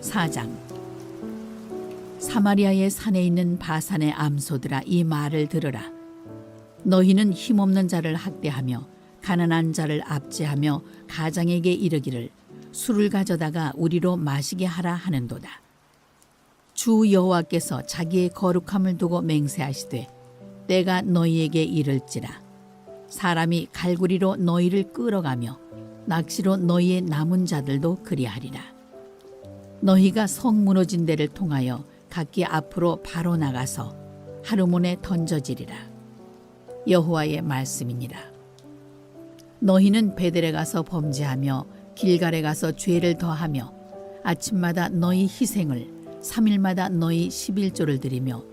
사장 사마리아의 산에 있는 바산의 암소들아 이 말을 들으라. 너희는 힘없는 자를 학대하며 가난한 자를 압제하며 가장에게 이르기를 술을 가져다가 우리로 마시게 하라 하는도다 주 여호와께서 자기의 거룩함을 두고 맹세하시되 때가 너희에게 이를지라 사람이 갈구리로 너희를 끌어가며 낚시로 너희의 남은 자들도 그리하리라 너희가 성 무너진 데를 통하여 각기 앞으로 바로 나가서 하루문에 던져지리라. 여호와의 말씀이니라. 너희는 베델에 가서 범죄하며 길갈에 가서 죄를 더하며 아침마다 너희 희생을 삼일마다 너희 11조를 드리며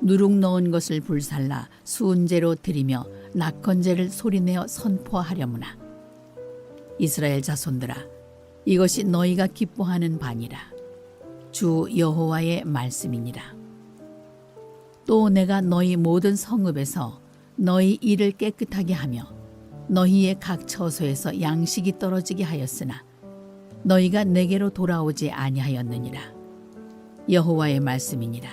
누룩 넣은 것을 불살라 수은제로 드리며 낙헌제를 소리내어 선포하려무나 이스라엘 자손들아 이것이 너희가 기뻐하는 바니라 주 여호와의 말씀이니라. 또 내가 너희 모든 성읍에서 너희 일을 깨끗하게 하며 너희의 각 처소에서 양식이 떨어지게 하였으나 너희가 내게로 돌아오지 아니하였느니라. 여호와의 말씀이니라.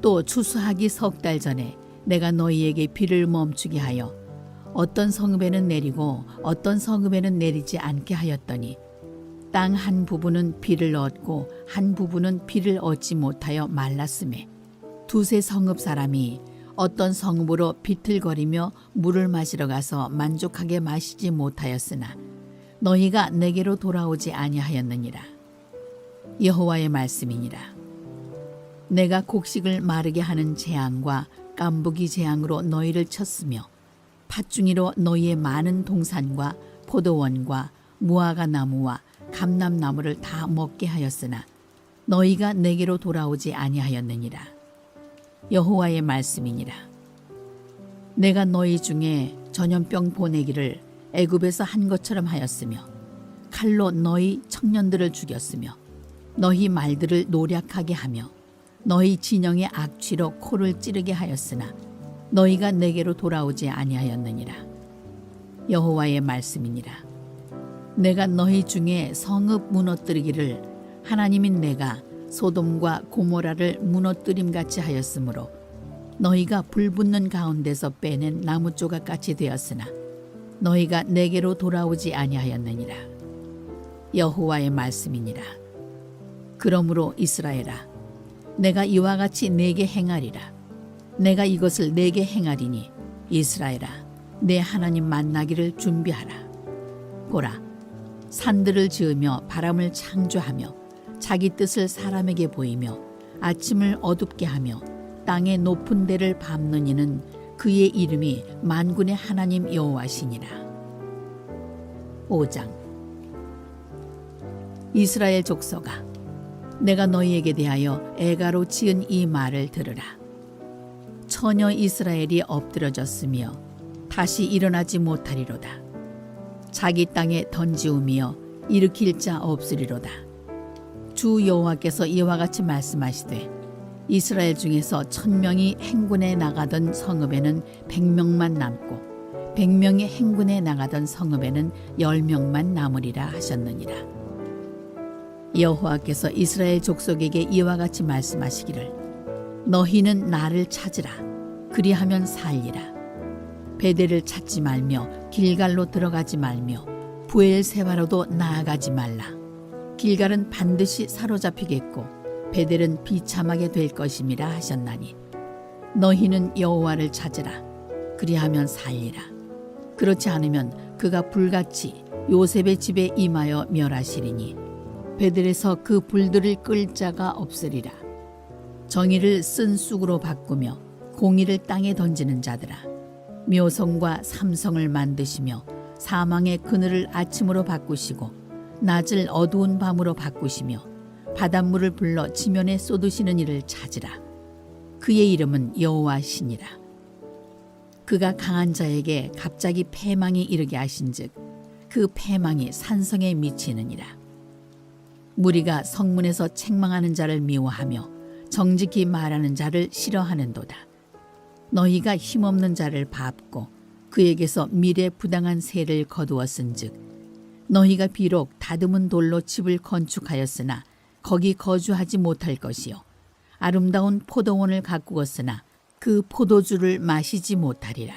또 추수하기 석 달 전에 내가 너희에게 비를 멈추게 하여 어떤 성읍에는 내리고 어떤 성읍에는 내리지 않게 하였더니 땅 한 부분은 비를 얻고 한 부분은 비를 얻지 못하여 말랐음에 두세 성읍 사람이 어떤 성읍으로 비틀거리며 물을 마시러 가서 만족하게 마시지 못하였으나 너희가 내게로 돌아오지 아니하였느니라. 여호와의 말씀이니라. 내가 곡식을 마르게 하는 재앙과 깐부기 재앙으로 너희를 쳤으며 팥중이로 너희의 많은 동산과 포도원과 무화과 나무와 감람나무를 다 먹게 하였으나 너희가 내게로 돌아오지 아니하였느니라 여호와의 말씀이니라. 내가 너희 중에 전염병 보내기를 애굽에서 한 것처럼 하였으며 칼로 너희 청년들을 죽였으며 너희 말들을 노략하게 하며 너희 진영의 악취로 코를 찌르게 하였으나 너희가 내게로 돌아오지 아니하였느니라. 여호와의 말씀이니라. 내가 너희 중에 성읍 무너뜨리기를 하나님인 내가 소돔과 고모라를 무너뜨림 같이 하였으므로 너희가 불붙는 가운데서 빼낸 나무 조각 같이 되었으나 너희가 내게로 돌아오지 아니하였느니라. 여호와의 말씀이니라. 그러므로 이스라엘아 내가 이와 같이 내게 행하리라. 내가 이것을 내게 행하리니 이스라엘아 내 하나님 만나기를 준비하라. 보라 산들을 지으며 바람을 창조하며 자기 뜻을 사람에게 보이며 아침을 어둡게 하며 땅의 높은 데를 밟는 이는 그의 이름이 만군의 하나님 여호와시니라. 5장 이스라엘 족속아 내가 너희에게 대하여 애가로 지은 이 말을 들으라. 처녀 이스라엘이 엎드러졌으며 다시 일어나지 못하리로다. 자기 땅에 던지우며 일으킬 자 없으리로다. 주 여호와께서 이와 같이 말씀하시되 이스라엘 중에서 천 명이 행군에 나가던 성읍에는 백 명만 남고 백 명이 행군에 나가던 성읍에는 열 명만 남으리라 하셨느니라. 여호와께서 이스라엘 족속에게 이와 같이 말씀하시기를 너희는 나를 찾으라. 그리하면 살리라. 베델을 찾지 말며 길갈로 들어가지 말며 부엘세바로도 나아가지 말라 길갈은 반드시 사로잡히겠고 베델은 비참하게 될 것임이라 하셨나니 너희는 여호와를 찾으라 그리하면 살리라 그렇지 않으면 그가 불같이 요셉의 집에 임하여 멸하시리니 베들에서 그 불들을 끌 자가 없으리라. 정의를 쓴 쑥으로 바꾸며 공의를 땅에 던지는 자들아. 묘성과 삼성을 만드시며 사망의 그늘을 아침으로 바꾸시고 낮을 어두운 밤으로 바꾸시며 바닷물을 불러 지면에 쏟으시는 이를 찾으라. 그의 이름은 여호와시니라. 그가 강한 자에게 갑자기 패망이 이르게 하신즉 그 패망이 산성에 미치느니라. 무리가 성문에서 책망하는 자를 미워하며 정직히 말하는 자를 싫어하는도다. 너희가 힘없는 자를 밟고 그에게서 미래 부당한 세를 거두었은즉 너희가 비록 다듬은 돌로 집을 건축하였으나 거기 거주하지 못할 것이요 아름다운 포도원을 가꾸었으나 그 포도주를 마시지 못하리라.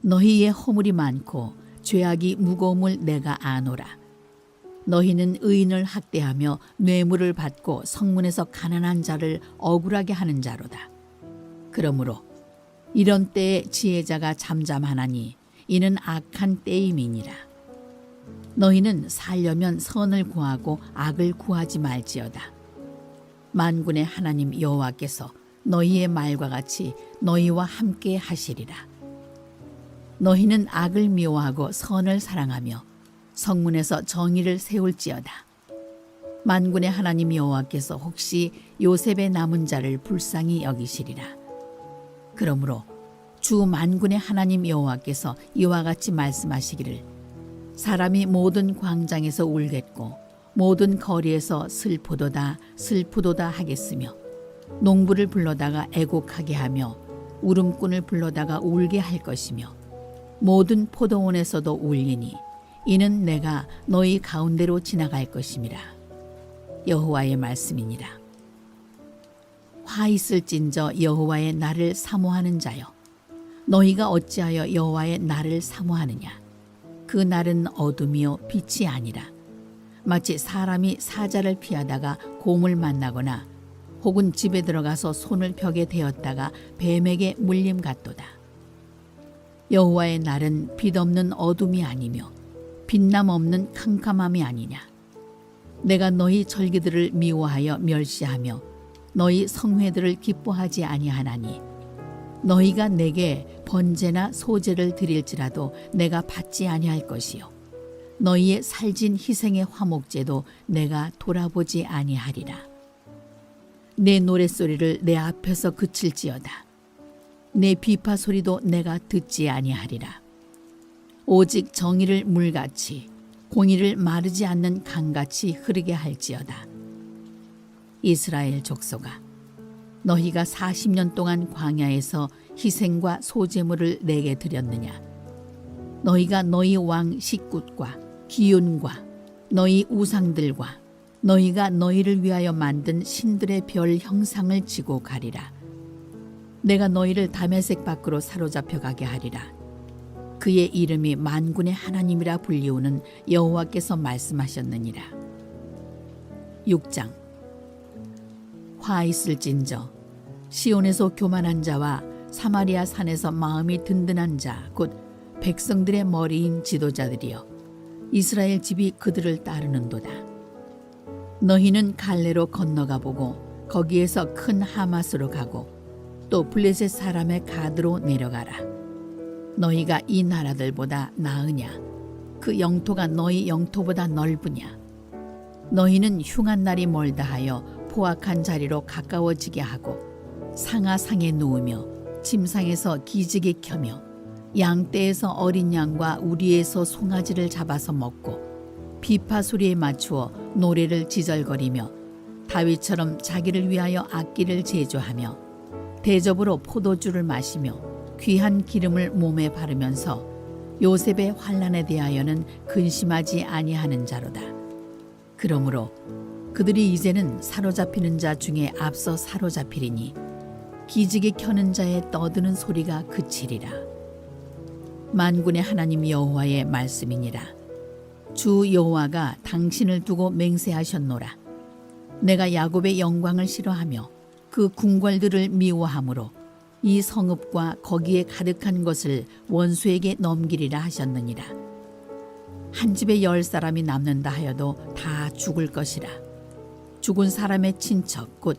너희의 허물이 많고 죄악이 무거움을 내가 아노라. 너희는 의인을 학대하며 뇌물을 받고 성문에서 가난한 자를 억울하게 하는 자로다. 그러므로 이런 때에 지혜자가 잠잠하나니 이는 악한 때임이니라. 너희는 살려면 선을 구하고 악을 구하지 말지어다. 만군의 하나님 여호와께서 너희의 말과 같이 너희와 함께 하시리라. 너희는 악을 미워하고 선을 사랑하며 성문에서 정의를 세울지어다. 만군의 하나님 여호와께서 혹시 요셉의 남은 자를 불쌍히 여기시리라. 그러므로 주 만군의 하나님 여호와께서 이와 같이 말씀하시기를 사람이 모든 광장에서 울겠고 모든 거리에서 슬프도다 슬프도다 하겠으며 농부를 불러다가 애곡하게 하며 울음꾼을 불러다가 울게 할 것이며 모든 포도원에서도 울리니 이는 내가 너희 가운데로 지나갈 것임이라. 여호와의 말씀이니라. 화 있을진저 여호와의 날을 사모하는 자여 너희가 어찌하여 여호와의 날을 사모하느냐 그 날은 어둠이요 빛이 아니라 마치 사람이 사자를 피하다가 곰을 만나거나 혹은 집에 들어가서 손을 벽에 대었다가 뱀에게 물림 같도다. 여호와의 날은 빛 없는 어둠이 아니며 빛남 없는 캄캄함이 아니냐. 내가 너희 절기들을 미워하여 멸시하며 너희 성회들을 기뻐하지 아니하나니 너희가 내게 번제나 소제를 드릴지라도 내가 받지 아니할 것이요. 너희의 살진 희생의 화목제도 내가 돌아보지 아니하리라. 내 노랫소리를 내 앞에서 그칠지어다. 내 비파 소리도 내가 듣지 아니하리라. 오직 정의를 물같이 공의를 마르지 않는 강같이 흐르게 할지어다. 이스라엘 족속아 너희가 40년 동안 광야에서 희생과 소제물을 내게 드렸느냐? 너희가 너희 왕 식굿과 기운과 너희 우상들과 너희가 너희를 위하여 만든 신들의 별 형상을 지고 가리라. 내가 너희를 다메섹 밖으로 사로잡혀 가게 하리라. 그의 이름이 만군의 하나님이라 불리우는 여호와께서 말씀하셨느니라. 6장. 화 있을진저 시온에서 교만한 자와 사마리아 산에서 마음이 든든한 자 곧 백성들의 머리인 지도자들이여 이스라엘 집이 그들을 따르는도다. 너희는 갈레로 건너가 보고 거기에서 큰 하마스로 가고 또 블레셋 사람의 가드로 내려가라. 너희가 이 나라들보다 나으냐? 그 영토가 너희 영토보다 넓으냐? 너희는 흉한 날이 멀다 하여 포악한 자리로 가까워지게 하고 상하상에 누우며 침상에서 기지개 켜며 양떼에서 어린 양과 우리에서 송아지를 잡아서 먹고 비파 소리에 맞추어 노래를 지절거리며 다윗처럼 자기를 위하여 악기를 제조하며 대접으로 포도주를 마시며 귀한 기름을 몸에 바르면서 요셉의 환란에 대하여는 근심하지 아니하는 자로다. 그러므로 그들이 이제는 사로잡히는 자 중에 앞서 사로잡히리니 기지개 켜는 자의 떠드는 소리가 그치리라. 만군의 하나님 여호와의 말씀이니라. 주 여호와가 당신을 두고 맹세하셨노라. 내가 야곱의 영광을 싫어하며 그 궁궐들을 미워하므로 이 성읍과 거기에 가득한 것을 원수에게 넘기리라 하셨느니라. 한 집에 열 사람이 남는다 하여도 다 죽을 것이라. 죽은 사람의 친척 곧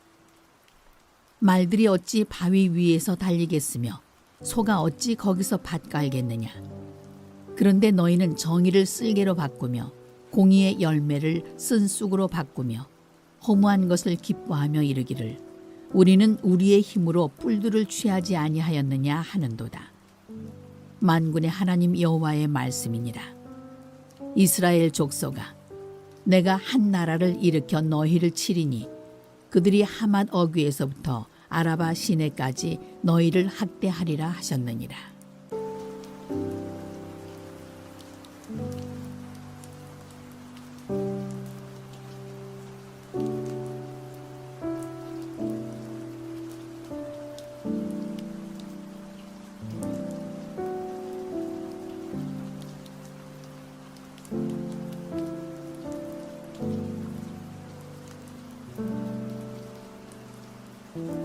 말들이 어찌 바위 위에서 달리겠으며 소가 어찌 거기서 밭 깔겠느냐. 그런데 너희는 정의를 쓸개로 바꾸며 공의의 열매를 쓴 쑥으로 바꾸며 허무한 것을 기뻐하며 이르기를 우리는 우리의 힘으로 뿔들을 취하지 아니하였느냐 하는도다. 만군의 하나님 여호와의 말씀이니라. 이스라엘 족속아 내가 한 나라를 일으켜 너희를 치리니 그들이 하맛 어귀에서부터 아라바 시내까지 너희를 학대하리라 하셨느니라. 嗯。